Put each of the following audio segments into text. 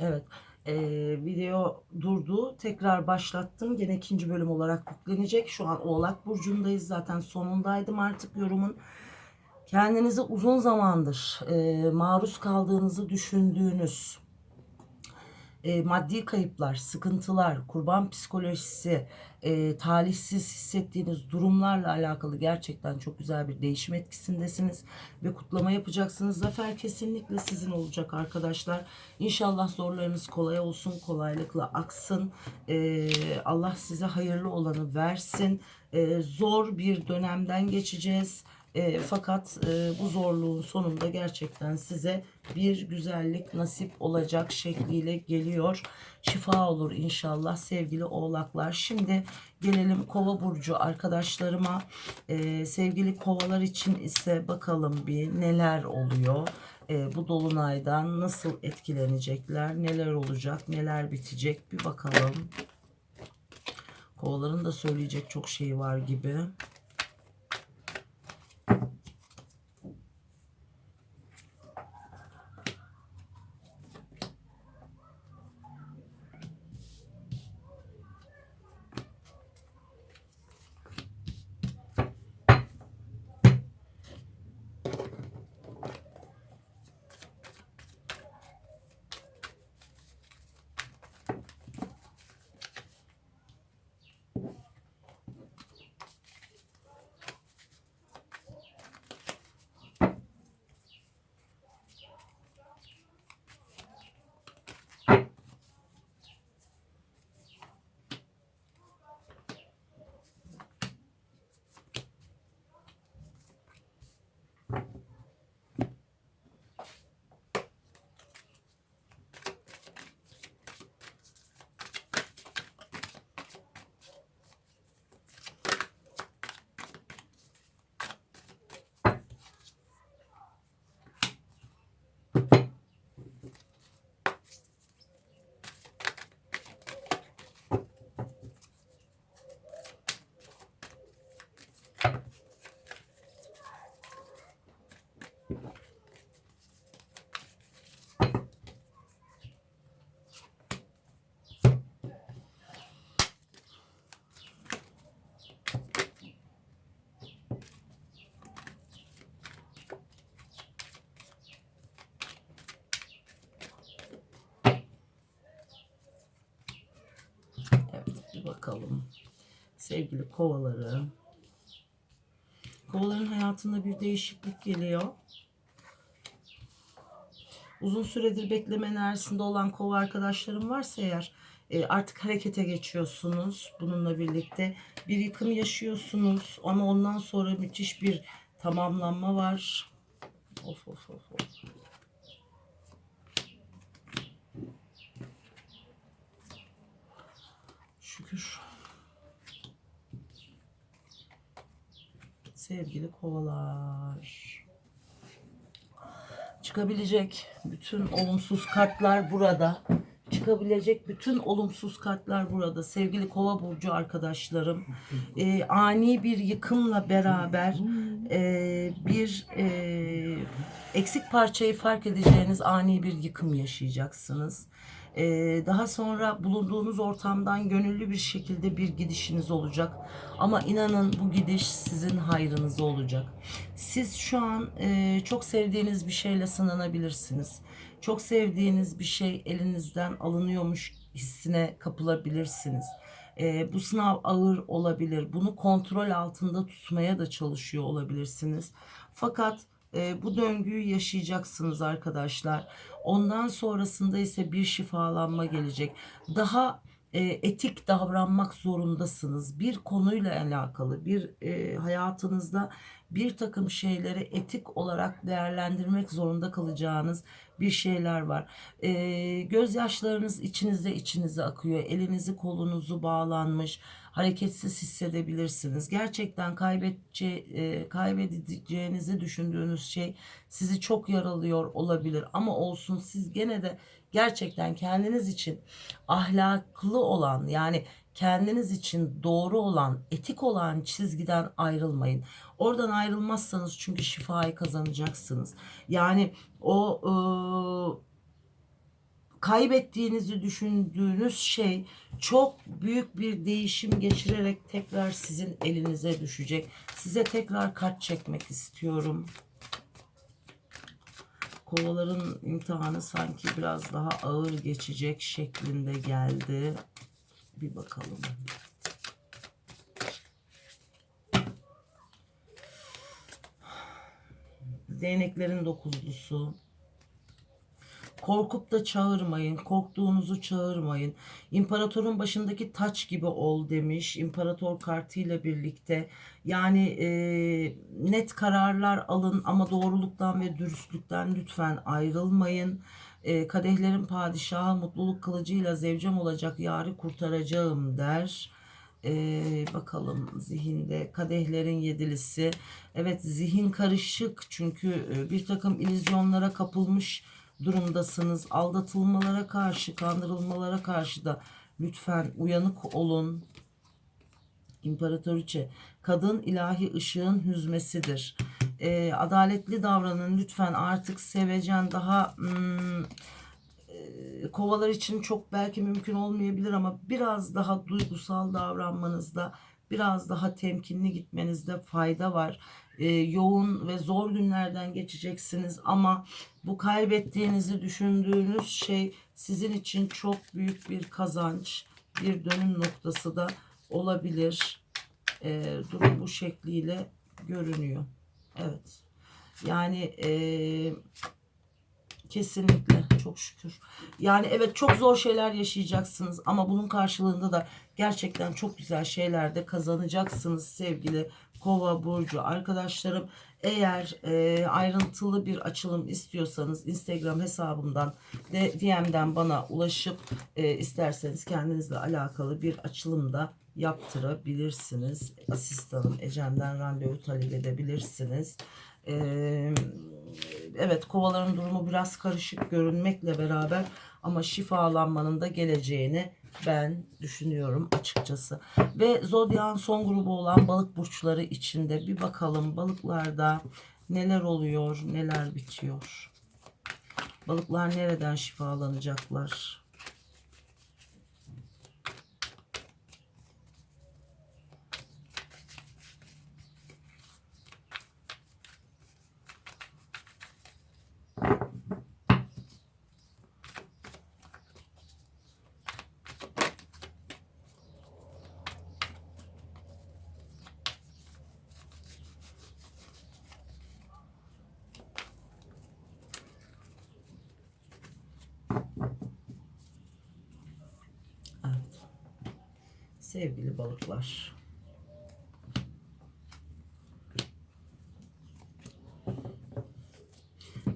Evet. Ee, video durdu. Tekrar başlattım. Gene ikinci bölüm olarak yüklenecek. Şu an Oğlak Burcu'ndayız. Zaten sonundaydım artık yorumun. Kendinizi uzun zamandır e, maruz kaldığınızı düşündüğünüz e, maddi kayıplar, sıkıntılar, kurban psikolojisi, e, talihsiz hissettiğiniz durumlarla alakalı gerçekten çok güzel bir değişim etkisindesiniz ve kutlama yapacaksınız. Zafer kesinlikle sizin olacak arkadaşlar. İnşallah zorlarınız kolay olsun, kolaylıkla aksın. E, Allah size hayırlı olanı versin. E, zor bir dönemden geçeceğiz. E, fakat e, bu zorluğun sonunda gerçekten size bir güzellik nasip olacak şekliyle geliyor. Şifa olur inşallah sevgili oğlaklar. Şimdi gelelim kova burcu arkadaşlarıma. E, sevgili kovalar için ise bakalım bir neler oluyor. E, bu dolunaydan nasıl etkilenecekler, neler olacak, neler bitecek bir bakalım. Kovaların da söyleyecek çok şey var gibi. Sevgili kovaları. Kovaların hayatında bir değişiklik geliyor. Uzun süredir bekleme enerjisinde olan kova arkadaşlarım varsa eğer e, artık harekete geçiyorsunuz. Bununla birlikte bir yıkım yaşıyorsunuz ama ondan sonra müthiş bir tamamlanma var. Of of of of. Şükür. Sevgili kovalar. Çıkabilecek bütün olumsuz kartlar burada. Çıkabilecek bütün olumsuz kartlar burada. Sevgili kova burcu arkadaşlarım. Ee, ani bir yıkımla beraber e, bir e, eksik parçayı fark edeceğiniz ani bir yıkım yaşayacaksınız. Ee, daha sonra bulunduğunuz ortamdan gönüllü bir şekilde bir gidişiniz olacak. Ama inanın bu gidiş sizin hayrınıza olacak. Siz şu an e, çok sevdiğiniz bir şeyle sınanabilirsiniz. Çok sevdiğiniz bir şey elinizden alınıyormuş hissine kapılabilirsiniz. E, bu sınav ağır olabilir. Bunu kontrol altında tutmaya da çalışıyor olabilirsiniz. Fakat e, bu döngüyü yaşayacaksınız arkadaşlar. Ondan sonrasında ise bir şifalanma gelecek. Daha e, etik davranmak zorundasınız. Bir konuyla alakalı, bir e, hayatınızda bir takım şeyleri etik olarak değerlendirmek zorunda kalacağınız bir şeyler var. E, gözyaşlarınız içinizde içinize akıyor. Elinizi kolunuzu bağlanmış, hareketsiz hissedebilirsiniz. Gerçekten kaybedece, e, kaybedeceğinizi düşündüğünüz şey sizi çok yaralıyor olabilir. Ama olsun siz gene de gerçekten kendiniz için ahlaklı olan yani kendiniz için doğru olan, etik olan çizgiden ayrılmayın. Oradan ayrılmazsanız çünkü şifayı kazanacaksınız. Yani o e, kaybettiğinizi düşündüğünüz şey çok büyük bir değişim geçirerek tekrar sizin elinize düşecek. Size tekrar kart çekmek istiyorum. Kovaların imtihanı sanki biraz daha ağır geçecek şeklinde geldi. Bir bakalım. Değneklerin dokuzlusu. Korkup da çağırmayın. Korktuğunuzu çağırmayın. İmparatorun başındaki taç gibi ol demiş. İmparator kartıyla birlikte. Yani e, net kararlar alın ama doğruluktan ve dürüstlükten lütfen ayrılmayın. E, kadehlerin padişahı mutluluk kılıcıyla zevcem olacak yarı kurtaracağım der. Ee, bakalım zihinde kadehlerin yedilisi. Evet zihin karışık çünkü e, bir takım illüzyonlara kapılmış durumdasınız. Aldatılmalara karşı, kandırılmalara karşı da lütfen uyanık olun. İmparatoriçe, kadın ilahi ışığın hüzmesidir. Ee, adaletli davranın lütfen artık sevecen daha hmm, e, kovalar için çok belki mümkün olmayabilir ama biraz daha duygusal davranmanızda, biraz daha temkinli gitmenizde fayda var. Ee, yoğun ve zor günlerden geçeceksiniz ama bu kaybettiğinizi düşündüğünüz şey sizin için çok büyük bir kazanç, bir dönüm noktası da olabilir. Ee, durum bu şekliyle görünüyor. Evet. Yani eee Kesinlikle çok şükür. Yani evet çok zor şeyler yaşayacaksınız ama bunun karşılığında da gerçekten çok güzel şeyler de kazanacaksınız sevgili Kova burcu arkadaşlarım. Eğer e, ayrıntılı bir açılım istiyorsanız Instagram hesabımdan de DM'den bana ulaşıp e, isterseniz kendinizle alakalı bir açılım da yaptırabilirsiniz. Asistanım Ecem'den randevu talep edebilirsiniz. Eee evet kovaların durumu biraz karışık görünmekle beraber ama şifalanmanın da geleceğini ben düşünüyorum açıkçası. Ve zodyan son grubu olan balık burçları içinde bir bakalım balıklarda neler oluyor, neler bitiyor. Balıklar nereden şifalanacaklar? Sevgili balıklar.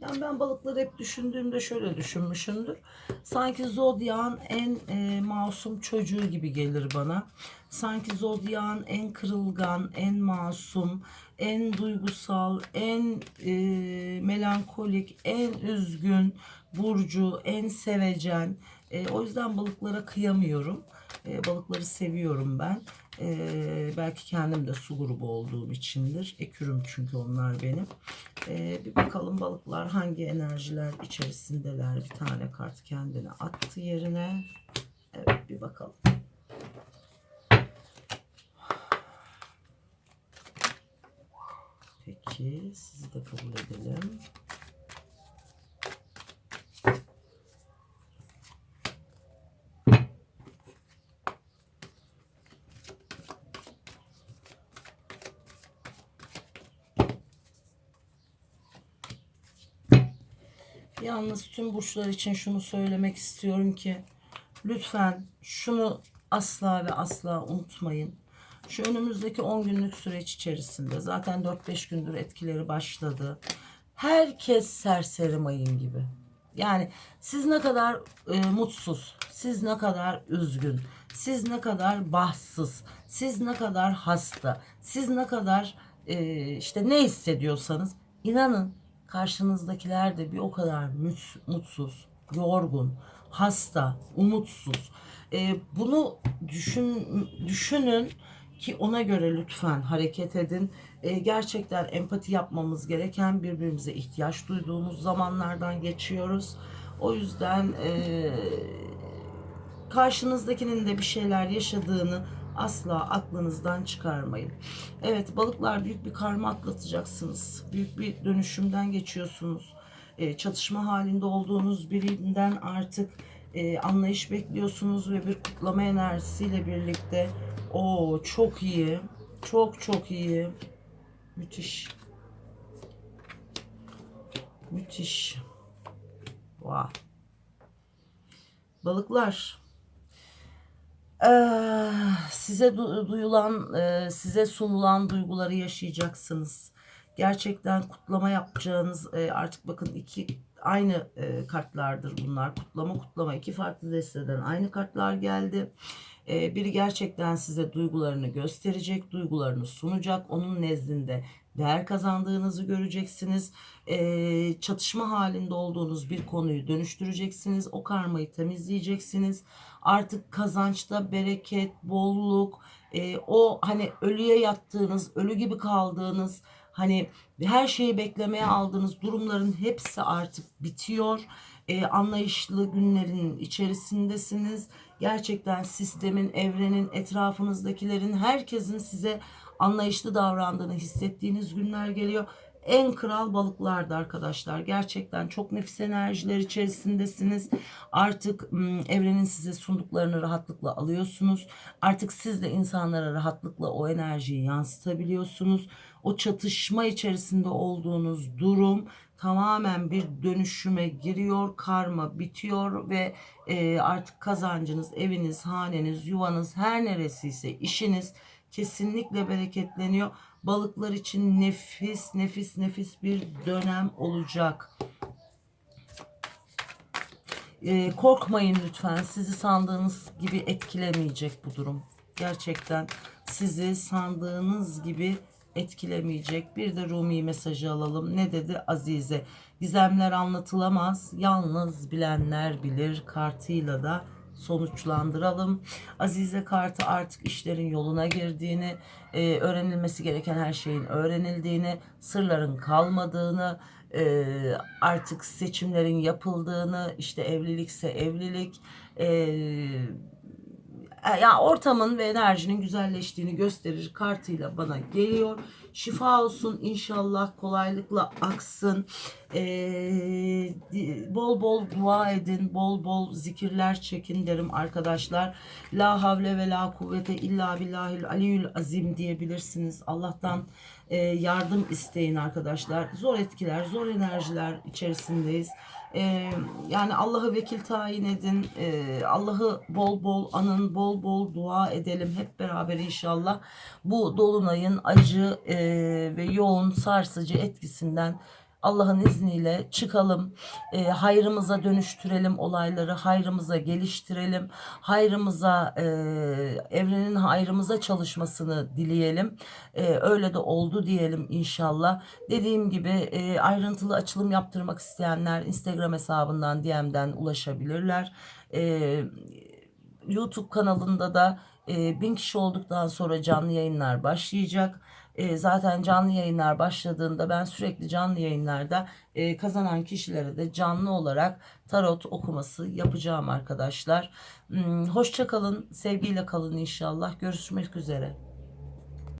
Yani ben balıkları hep düşündüğümde şöyle düşünmüşümdür. Sanki Zodyak'ın en e, masum çocuğu gibi gelir bana. Sanki Zodyak'ın en kırılgan, en masum, en duygusal, en e, melankolik, en üzgün burcu, en sevecen. E, o yüzden balıklara kıyamıyorum. E, balıkları seviyorum ben. E, belki kendim de su grubu olduğum içindir. Ekürüm çünkü onlar benim. E, bir bakalım balıklar hangi enerjiler içerisindeler. Bir tane kart kendine attı yerine. Evet bir bakalım. Peki sizi de kabul edelim. Yalnız tüm burçlar için şunu söylemek istiyorum ki lütfen şunu asla ve asla unutmayın. Şu önümüzdeki 10 günlük süreç içerisinde zaten 4-5 gündür etkileri başladı. Herkes serseri mayın gibi. Yani siz ne kadar e, mutsuz, siz ne kadar üzgün, siz ne kadar bahtsız, siz ne kadar hasta, siz ne kadar e, işte ne hissediyorsanız inanın karşınızdakiler de bir o kadar mutsuz, yorgun, hasta, umutsuz. E, bunu düşün düşünün ki ona göre lütfen hareket edin. E, gerçekten empati yapmamız gereken birbirimize ihtiyaç duyduğumuz zamanlardan geçiyoruz. O yüzden e, karşınızdakinin de bir şeyler yaşadığını asla aklınızdan çıkarmayın. Evet balıklar büyük bir karma atlatacaksınız. Büyük bir dönüşümden geçiyorsunuz. E, çatışma halinde olduğunuz birinden artık e, anlayış bekliyorsunuz ve bir kutlama enerjisiyle birlikte o çok iyi. Çok çok iyi. Müthiş. Müthiş. Wow. Balıklar. Eee, size du- duyulan, eee, size sunulan duyguları yaşayacaksınız. Gerçekten kutlama yapacağınız eee, artık bakın iki aynı eee, kartlardır bunlar. Kutlama kutlama iki farklı desteden aynı kartlar geldi. Eee, biri gerçekten size duygularını gösterecek, duygularını sunacak. Onun nezdinde değer kazandığınızı göreceksiniz. Eee, çatışma halinde olduğunuz bir konuyu dönüştüreceksiniz. O karmayı temizleyeceksiniz. Artık kazançta bereket, bolluk, eee, o hani ölüye yattığınız, ölü gibi kaldığınız, hani her şeyi beklemeye aldığınız durumların hepsi artık bitiyor. Eee, anlayışlı günlerin içerisindesiniz. Gerçekten sistemin, evrenin, etrafınızdakilerin, herkesin size anlayışlı davrandığını hissettiğiniz günler geliyor. En kral balıklardı arkadaşlar. Gerçekten çok nefis enerjiler içerisindesiniz. Artık evrenin size sunduklarını rahatlıkla alıyorsunuz. Artık siz de insanlara rahatlıkla o enerjiyi yansıtabiliyorsunuz. O çatışma içerisinde olduğunuz durum tamamen bir dönüşüme giriyor. Karma bitiyor ve e, artık kazancınız, eviniz, haneniz, yuvanız her neresiyse işiniz kesinlikle bereketleniyor. Balıklar için nefis nefis nefis bir dönem olacak. Ee, korkmayın lütfen. Sizi sandığınız gibi etkilemeyecek bu durum. Gerçekten sizi sandığınız gibi etkilemeyecek. Bir de Rumi mesajı alalım. Ne dedi Azize? Gizemler anlatılamaz. Yalnız bilenler bilir. Kartıyla da sonuçlandıralım. Azize kartı artık işlerin yoluna girdiğini, e, öğrenilmesi gereken her şeyin öğrenildiğini, sırların kalmadığını, e, artık seçimlerin yapıldığını, işte evlilikse evlilik, e, ya ortamın ve enerjinin güzelleştiğini gösterir kartıyla bana geliyor. Şifa olsun inşallah kolaylıkla aksın. Ee, bol bol dua edin, bol bol zikirler çekin derim arkadaşlar. La havle ve la kuvvete illa billahil aliyyül azim diyebilirsiniz. Allah'tan e, yardım isteyin arkadaşlar. Zor etkiler, zor enerjiler içerisindeyiz. Ee, yani Allah'ı vekil tayin edin. Ee, Allah'ı bol bol anın, bol bol dua edelim hep beraber inşallah. Bu dolunayın acı e, ve yoğun sarsıcı etkisinden Allah'ın izniyle çıkalım. E, hayrımıza dönüştürelim olayları, hayrımıza geliştirelim. Hayrımıza, e, evrenin hayrımıza çalışmasını dileyelim. E, öyle de oldu diyelim inşallah. Dediğim gibi e, ayrıntılı açılım yaptırmak isteyenler Instagram hesabından DM'den ulaşabilirler. E, YouTube kanalında da e, bin kişi olduktan sonra canlı yayınlar başlayacak. E, zaten canlı yayınlar başladığında ben sürekli canlı yayınlarda e, kazanan kişilere de canlı olarak tarot okuması yapacağım arkadaşlar. Hmm, hoşça kalın, sevgiyle kalın inşallah. Görüşmek üzere.